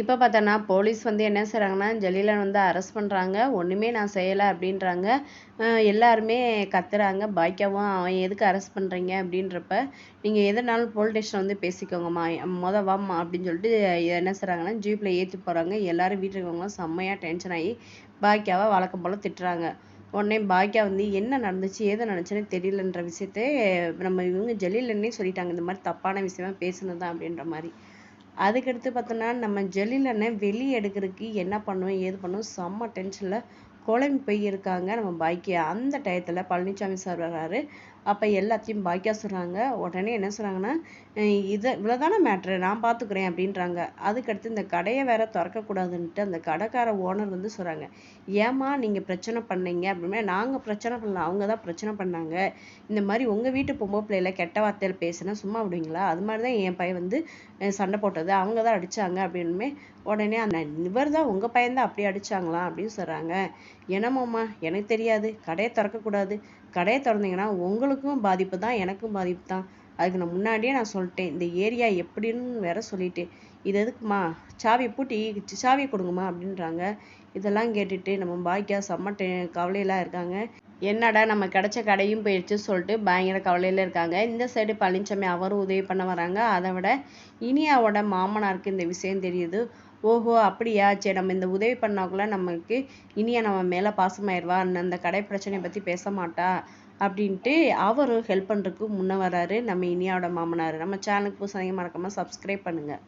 இப்போ பார்த்தோன்னா போலீஸ் வந்து என்ன செய்கிறாங்கன்னா ஜலீலன் வந்து அரெஸ்ட் பண்ணுறாங்க ஒன்றுமே நான் செய்யலை அப்படின்றாங்க. எல்லாருமே கத்துறாங்க. பாய்க்காவும் அவன் எதுக்கு அரெஸ்ட் பண்ணுறீங்க அப்படின்றப்ப நீங்கள் எதுனாலும் போலீஸ் ஸ்டேஷன் வந்து பேசிக்கோங்கம்மா. மொதல் வாம்மா. அப்படின்னு சொல்லிட்டு என்ன செய்கிறாங்கன்னா ஜீப்பில் ஏற்றி போகிறாங்க எல்லாரும் வீட்டில் இருக்கவங்களும் செம்மையாக டென்ஷன் ஆகி பாய்க்காவை வழக்கம் போல் திட்டுறாங்க. உடனே பாக்கியா வந்து என்ன நடந்துச்சு? ஏதோ நடந்துச்சுன்னு தெரியலன்ற விஷயத்த நம்ம இவங்க ஜலீலன்னே சொல்லிட்டாங்க. இந்த மாதிரி தப்பான விஷயமா பேசுனது தான் அப்படின்ற மாதிரி. அதுக்கடுத்து பார்த்தோன்னா நம்ம ஜெலில் வெளியே எடுக்கிறதுக்கு என்ன பண்ணுவோம் ஏது பண்ணுவோம்? செம்ம டென்ஷனில் கோலம் போய் இருக்காங்க நம்ம பாக்கியா. அந்த டயத்தில் பழனிசாமி சார் வர்றாரு. அப்போ எல்லாத்தையும் பாக்கியா சொல்கிறாங்க உடனே என்ன சொல்கிறாங்கன்னா இது இவ்வளோதானே மேட்ரு நான் பார்த்துக்குறேன் அப்படின்றாங்க. அதுக்கடுத்து இந்த கடையை வேற திறக்கக்கூடாதுன்ட்டு அந்த கடைக்கார ஓனர் வந்து சொல்கிறாங்க ஏமா நீங்கள் பிரச்சனை பண்ணீங்க அப்படின்னா நாங்கள் பிரச்சனை பண்ணல அவங்க தான் பிரச்சனை பண்ணாங்க. இந்த மாதிரி உங்கள் வீட்டு பொம்பை பிள்ளையில கெட்ட வார்த்தையில் பேசுனா சும்மா விடுவீங்களா? அது மாதிரி தான் என் பையன் வந்து சண்டை போட்டது. அவங்க தான் அடித்தாங்க அப்படின்னுமே உடனே அந்த இவர் தான் உங்கள் பையன் தான் அப்படி அடித்தாங்களாம் அப்படின்னு சொல்கிறாங்க என்னமாம்மா எனக்கு தெரியாது. கடையை திறக்கக்கூடாது. கடையை திறந்தீங்கன்னா உங்களுக்கும் பாதிப்பு தான் எனக்கும் பாதிப்பு தான். அதுக்கு நான் முன்னாடியே நான் சொல்லிட்டேன். இந்த ஏரியா எப்படின்னு வேற சொல்லிட்டு. இது எதுக்குமா? சாவியை பூட்டி சாவியை கொடுங்கம்மா அப்படின்றாங்க. இதெல்லாம் கேட்டுட்டு நம்ம பாக்கியா செம்ம டெ கவலையெல்லாம் இருக்காங்க. என்னடா நம்ம கிடைச்ச கடையும் போயிடுச்சு சொல்லிட்டு பயங்கர கவலையில் இருக்காங்க. இந்த சைடு பழனிசாமி அவரும் உதவி பண்ண வராங்க. அதை விட இனியாவோட மாமனாருக்கு இந்த விஷயம் தெரியுது. ஓஹோ அப்படியா? சரி நம்ம இந்த உதவி பண்ணாக்குள்ள நமக்கு இனியா நம்ம மேலே பாசமாயிருவா? அந்த கடை பிரச்சனையை பற்றி பேச மாட்டா? அப்படின்ட்டு அவரும் ஹெல்ப் பண்ணுறதுக்கு முன்னே வராரு. நம்ம இனியாவோட மாமனார். நம்ம சேனலுக்கு புதுசாக மறக்காமல் சப்ஸ்கிரைப் பண்ணுங்கள்